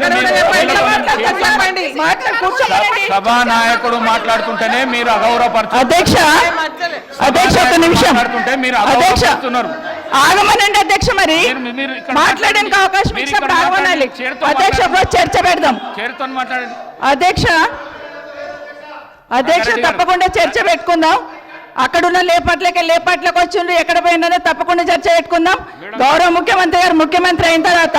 మీరు- మీరు- ఎట్లా మాట్లాడతారు చెప్పండి మాట్లాడి కూర్చోమనండి సభా నాయకుడు మాట్లాడుతుంటేనే మీరు అగౌరవపరచు అధ్యక్ష అధ్యక్ష ఒక నిమిషం. మాట్లాడుతుంటే మీరు అధ్యక్ష అగౌరవపరుస్తున్నారు ఆగమనండి అధ్యక్ష మరి. మాట్లాడడానికి అవకాశం ఇచ్చినప్పుడు ఆగమనాలి అధ్యక్ష చర్చ పెడదాం. అధ్యక్ష అధ్యక్ష. తప్పకుండా చర్చ పెట్టుకుందాం. అక్కడున్న లేపట్లకి లేపట్లకు వచ్చిండ్రు. ఎక్కడ పోయిందో తప్పకుండా చర్చ పెట్టుకుందాం. గౌరవ ముఖ్యమంత్రి గారు ముఖ్యమంత్రి అయిన తర్వాత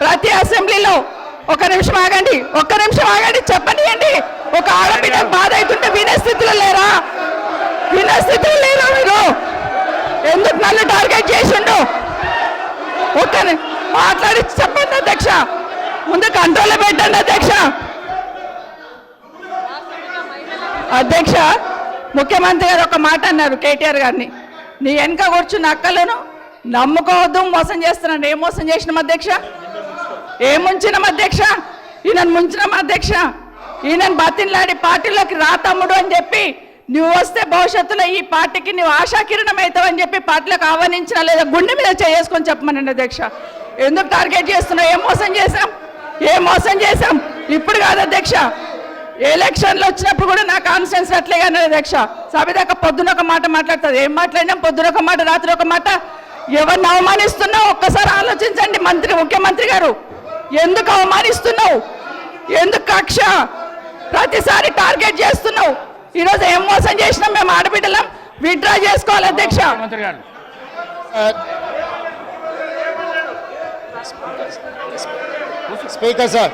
ప్రతి అసెంబ్లీలో ఒక నిమిషం ఆగండి ఒక్క నిమిషం ఆగండి చెప్పనియండి ఒక ఆడబిడ్డ బాధ అవుతుంటే వినే స్థితిలో లేరా? వినే స్థితిలో లేరా మీరు? ఎందుకు నన్ను టార్గెట్ చేసిండు ఒక్క మాట్లాడి చెప్పండి అధ్యక్ష. ముందు కంట్రోల్లో పెట్టండి అధ్యక్ష. అధ్యక్ష ముఖ్యమంత్రి గారు ఒక మాట అన్నారు కేటీఆర్ గారిని. నీ వెనక కూర్చున్న అక్కలను నమ్ముకోవద్దు మోసం చేస్తున్నాను ఏం మోసం చేసినాం అధ్యక్ష? ఏం ముంచినాం అధ్యక్ష? ఈయనను ముంచినాం అధ్యక్ష. ఈయనను బతిన్లాడి పార్టీలోకి రా తమ్ముడు అని చెప్పి నువ్వు వస్తే భవిష్యత్తులో ఈ పార్టీకి నువ్వు ఆశాకిరణం అవుతావు అని చెప్పి పార్టీలోకి ఆహ్వానించిన లేదా గుండె మీద చేసుకొని చెప్పమనండి అధ్యక్ష. ఎందుకు టార్గెట్ చేస్తున్నావు? ఏం మోసం చేశాం? ఏం మోసం చేశాం? ఇప్పుడు కాదు అధ్యక్ష. ఎలక్షన్లు వచ్చినప్పుడు కూడా నా కాన్ఫిడెన్స్ అట్లే అన్నది అధ్యక్ష. సభ పొద్దున ఒక మాట మాట్లాడుతుంది. ఏం మాట్లాడినాం? పొద్దున ఒక మాట రాత్రి ఒక మాట. ఎవరిని అవమానిస్తున్నావు? ఒక్కసారి ఆలోచించండి మంత్రి ముఖ్యమంత్రి గారు. ఎందుకు అవమానిస్తున్నావు? ఎందుకు కక్ష? ప్రతిసారి టార్గెట్ చేస్తున్నావు. ఈరోజు ఏం మోసం చేసినాం? మేము ఆడబిడ్డలం. విత్డ్రా చేసుకోవాలి అధ్యక్ష. Speaker sir.